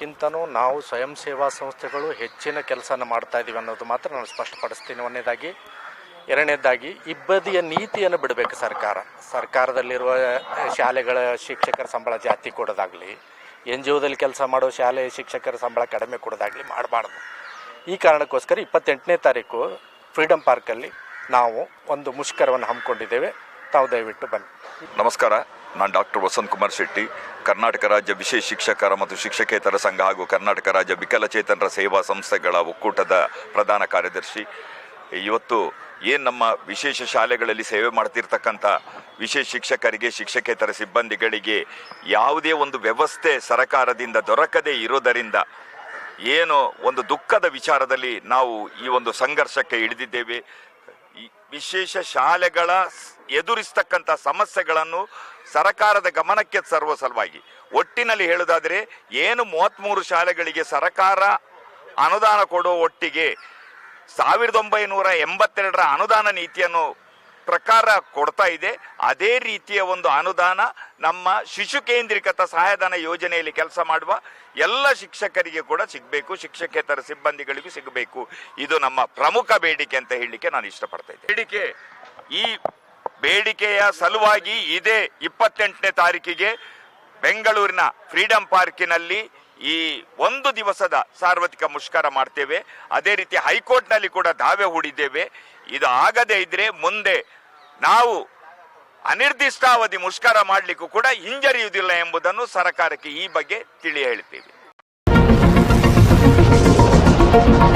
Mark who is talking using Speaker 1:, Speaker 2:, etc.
Speaker 1: ಸರ್ಕಾರಕ್ಕಿಂತನೂ ನಾವು ಸ್ವಯಂ ಸೇವಾ ಸಂಸ್ಥೆಗಳು ಹೆಚ್ಚಿನ ಕೆಲಸನ ಮಾಡ್ತಾ ಇದ್ದೀವಿ ಅನ್ನೋದು ಮಾತ್ರ ನಾನು ಸ್ಪಷ್ಟಪಡಿಸ್ತೀನಿ. ಒಂದನೇದಾಗಿ, ಎರಡನೇದಾಗಿ ಇಬ್ಬದಿಯ ನೀತಿಯನ್ನು ಬಿಡಬೇಕು ಸರ್ಕಾರ. ಸರ್ಕಾರದಲ್ಲಿರುವ ಶಾಲೆಗಳ ಶಿಕ್ಷಕರ ಸಂಬಳ ಜಾಸ್ತಿ ಕೊಡೋದಾಗಲಿ ಎನ್ ಜಿ ಒದಲ್ಲಿ ಕೆಲಸ ಮಾಡೋ ಶಾಲೆ ಶಿಕ್ಷಕರ ಸಂಬಳ ಕಡಿಮೆ ಕೊಡೋದಾಗಲಿ ಮಾಡಬಾರ್ದು. ಈ ಕಾರಣಕ್ಕೋಸ್ಕರ ಇಪ್ಪತ್ತೆಂಟನೇ ತಾರೀಕು ಫ್ರೀಡಮ್ ಪಾರ್ಕಲ್ಲಿ ನಾವು ಒಂದು ಮುಷ್ಕರವನ್ನು ಹಮ್ಮಿಕೊಂಡಿದ್ದೇವೆ. ತಾವು ದಯವಿಟ್ಟು ಬನ್ನಿ.
Speaker 2: ನಮಸ್ಕಾರ. ನಾನು ಡಾಕ್ಟರ್ ವಸಂತ್ ಕುಮಾರ್ ಶೆಟ್ಟಿ, ಕರ್ನಾಟಕ ರಾಜ್ಯ ವಿಶೇಷ ಶಿಕ್ಷಕರ ಮತ್ತು ಶಿಕ್ಷಕೇತರ ಸಂಘ ಹಾಗೂ ಕರ್ನಾಟಕ ರಾಜ್ಯ ವಿಕಲಚೇತನರ ಸೇವಾ ಸಂಸ್ಥೆಗಳ ಒಕ್ಕೂಟದ ಪ್ರಧಾನ ಕಾರ್ಯದರ್ಶಿ. ಇವತ್ತು ಏನು ನಮ್ಮ ವಿಶೇಷ ಶಾಲೆಗಳಲ್ಲಿ ಸೇವೆ ಮಾಡ್ತಿರ್ತಕ್ಕಂಥ ವಿಶೇಷ ಶಿಕ್ಷಕರಿಗೆ, ಶಿಕ್ಷಕೇತರ ಸಿಬ್ಬಂದಿಗಳಿಗೆ ಯಾವುದೇ ಒಂದು ವ್ಯವಸ್ಥೆ ಸರಕಾರದಿಂದ ದೊರಕದೇ ಇರೋದರಿಂದ ಏನು ಒಂದು ದುಃಖದ ವಿಚಾರದಲ್ಲಿ ನಾವು ಈ ಒಂದು ಸಂಘರ್ಷಕ್ಕೆ ಇಳಿದಿದ್ದೇವೆ. ಈ ವಿಶೇಷ ಶಾಲೆಗಳ ಎದುರಿಸ್ತಕ್ಕಂಥ ಸಮಸ್ಯೆಗಳನ್ನು ಸರಕಾರದ ಗಮನಕ್ಕೆ ತರುವ ಸಲುವಾಗಿ. ಒಟ್ಟಿನಲ್ಲಿ ಹೇಳುವುದಾದರೆ, ಏನು ಮೂವತ್ತ್ಮೂರು ಶಾಲೆಗಳಿಗೆ ಸರಕಾರ ಅನುದಾನ ಕೊಡುವ ಒಟ್ಟಿಗೆ ಸಾವಿರದ ಒಂಬೈನೂರ ಎಂಬತ್ತೆರಡರ ಅನುದಾನ ನೀತಿಯನ್ನು ಪ್ರಕಾರ ಕೊಡ್ತಾ ಇದೆ. ಅದೇ ರೀತಿಯ ಒಂದು ಅನುದಾನ ನಮ್ಮ ಶಿಶು ಕೇಂದ್ರೀಕೃತ ಸಹಾಯಧನ ಯೋಜನೆಯಲ್ಲಿ ಕೆಲಸ ಮಾಡುವ ಎಲ್ಲ ಶಿಕ್ಷಕರಿಗೆ ಕೂಡ ಸಿಗಬೇಕು. ಶಿಕ್ಷಕೇತರ ಸಿಬ್ಬಂದಿಗಳಿಗೂ ಸಿಗಬೇಕು. ಇದು ನಮ್ಮ ಪ್ರಮುಖ ಬೇಡಿಕೆ ಅಂತ ಹೇಳಲಿಕ್ಕೆ ನಾನು ಇಷ್ಟಪಡ್ತಾ ಇದ್ದೆ ಬೇಡಿಕೆ, ಈ ಬೇಡಿಕೆಯ ಸಲುವಾಗಿ ಇದೇ ಇಪ್ಪತ್ತೆಂಟನೇ ತಾರೀಕಿಗೆ ಬೆಂಗಳೂರಿನ ಫ್ರೀಡಂ ಪಾರ್ಕಿನಲ್ಲಿ ಈ ಒಂದು ದಿವಸದ ಸಾರ್ವತ್ರಿಕ ಮುಷ್ಕರ ಮಾಡ್ತೇವೆ. ಅದೇ ರೀತಿ ಹೈಕೋರ್ಟ್ನಲ್ಲಿ ಕೂಡ ದಾವೆ ಹೂಡಿದ್ದೇವೆ. ಇದು ಆಗದೇ ಇದ್ರೆ ಮುಂದೆ ನಾವು ಅನಿರ್ದಿಷ್ಟಾವಧಿ ಮುಷ್ಕರ ಮಾಡಲಿಕ್ಕೂ ಕೂಡ ಹಿಂಜರಿಯುವುದಿಲ್ಲ ಎಂಬುದನ್ನು ಸರ್ಕಾರಕ್ಕೆ ಈ ಬಗ್ಗೆ ತಿಳಿ ಹೇಳ್ತೇವೆ